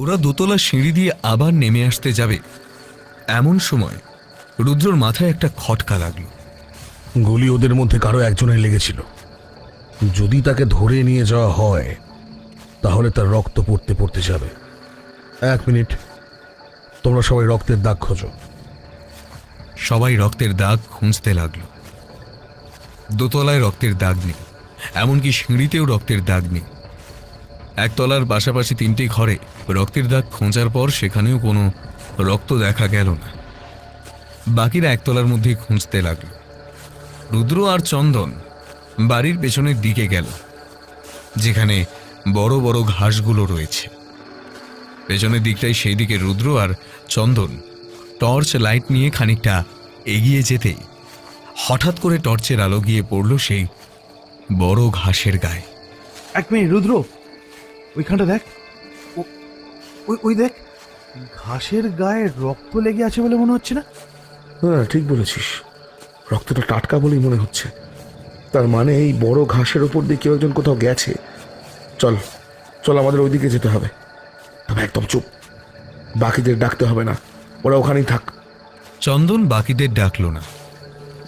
ওরা দোতলা সিঁড়ি দিয়ে আবার নেমে আসতে যাবে। এমন সময় রুদ্রর মাথায় একটা খটকা লাগল। গুলি ওদের মধ্যে কারও একজনের লেগেছিল। যদি তাকে ধরে নিয়ে যাওয়া হয় তাহলে তার রক্ত পড়তে পড়তে যাবে। এক মিনিট। তোমরা সবাই রক্তের দাগ খোঁজো। সবাই রক্তের দাগ খুঁজতে লাগল। দোতলায় রক্তের দাগ নেই এমনকি সিঁড়িতেও রক্তের দাগ নেই। একতলার পাশাপাশি তিনটি ঘরে রক্তের দাগ খোঁজার পর সেখানেও কোনো রক্ত দেখা গেল না। বাকিরা একতলার মধ্যেই খুঁজতে লাগল। রুদ্র আর চন্দন বাড়ির পেছনের দিকে গেল, যেখানে বড় বড় ঘাসগুলো রয়েছে। পেছনের দিকটাই সেই দিকে রুদ্র আর চন্দন টর্চ লাইট নিয়ে খানিকটা এগিয়ে যেতেই হঠাৎ করে টর্চের আলো গিয়ে পড়ল সেই বড় ঘাসের গায়ে। এক মিনিট, রুদ্র! ওইখানটা দেখ। ওই ওই দেখ। ঘাসের গায়ে রক্ত লেগে আছে বলে মনে হচ্ছে না? হ্যাঁ ঠিক বলেছিস। রক্তটা টাটকা বলেই মনে হচ্ছে। তার মানে এই বড় ঘাসের ওপর দিয়ে কেউ একজন কোথাও গেছে। চল চল আমাদের ওইদিকে যেতে হবে। তবে একদম চুপ। বাকিদের ডাকতে হবে না। ওরা ওখানেই থাক। চন্দন বাকিদের ডাকল না।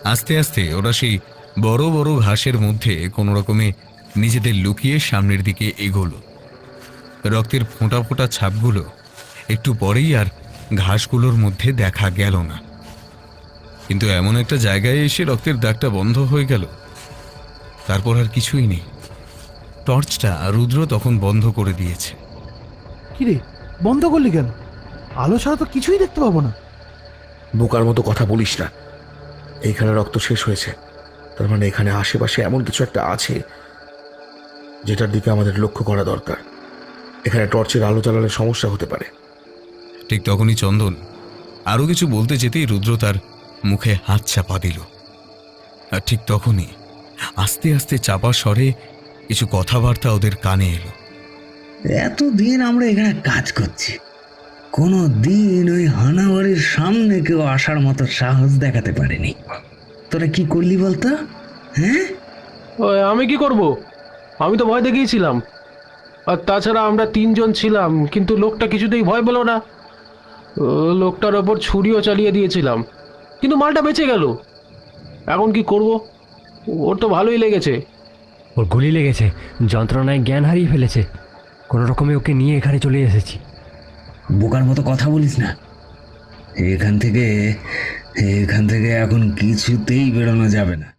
আস্তে আস্তে ওরা সেই বড় বড় ঘাসের মধ্যে কোনো রকমে নিজেদের লুকিয়ে সামনের দিকে এগোলো। রক্তের ফোঁটা ফোঁটা ছাপগুলো একটু পরেই আর ঘাসগুলোর মধ্যে দেখা গেল না। কিন্তু এমন একটা জায়গায় এসে রক্তের দাগটা বন্ধ হয়ে গেল। তারপর আর কিছুই নেই। টর্চটা রুদ্র তখন বন্ধ করে দিয়েছে। কি রে বন্ধ করলি কেন? আলো ছাড়া তো কিছুই দেখতে পাবো না। বোকার মতো কথা বলিস না। এইখানে রক্ত শেষ হয়েছে। তার মানে এখানে আশেপাশে এমন কিছু একটা আছে যেটার দিকে আমাদের লক্ষ্য করা দরকার। এখানে টর্চের আলো জ্বালালে সমস্যা হতে পারে। ঠিক তখনই চন্দন আরও কিছু বলতে যেতেই রুদ্র তার মুখে হাত চাপা দিল। আর ঠিক তখনই আস্তে আস্তে চাপা স্বরে কিছু কথাবার্তা ওদের কানে এলো। এতদিন আমরা এখানে কাজ করছি। কোনো দিন ওই হানাবাড়ির সামনে কেউ আসার মতো সাহস দেখাতে পারেনি। তোরা কি করলি বলতো হ্যাঁ? আমি কি করব? আমি তো ভয় দেখিয়েছিলাম। আর তাছাড়া আমরা তিনজন ছিলাম কিন্তু লোকটা কিছুতেই ভয় পেল না। ও, লোকটার ওপর ছুরিও চালিয়ে দিয়েছিলাম। কিন্তু মালটা বেঁচে গেল। এখন কি করব? ওর তো ভালোই লেগেছে। ওর গুলি লেগেছে যন্ত্রণায় জ্ঞান হারিয়ে ফেলেছে। কোনো রকমে ওকে নিয়ে এখানে চলে এসেছি। বোকার মতো কথা বলিস না। এখান থেকে এখান থেকে এখন কিছুতেই বেরোনো যাবে না।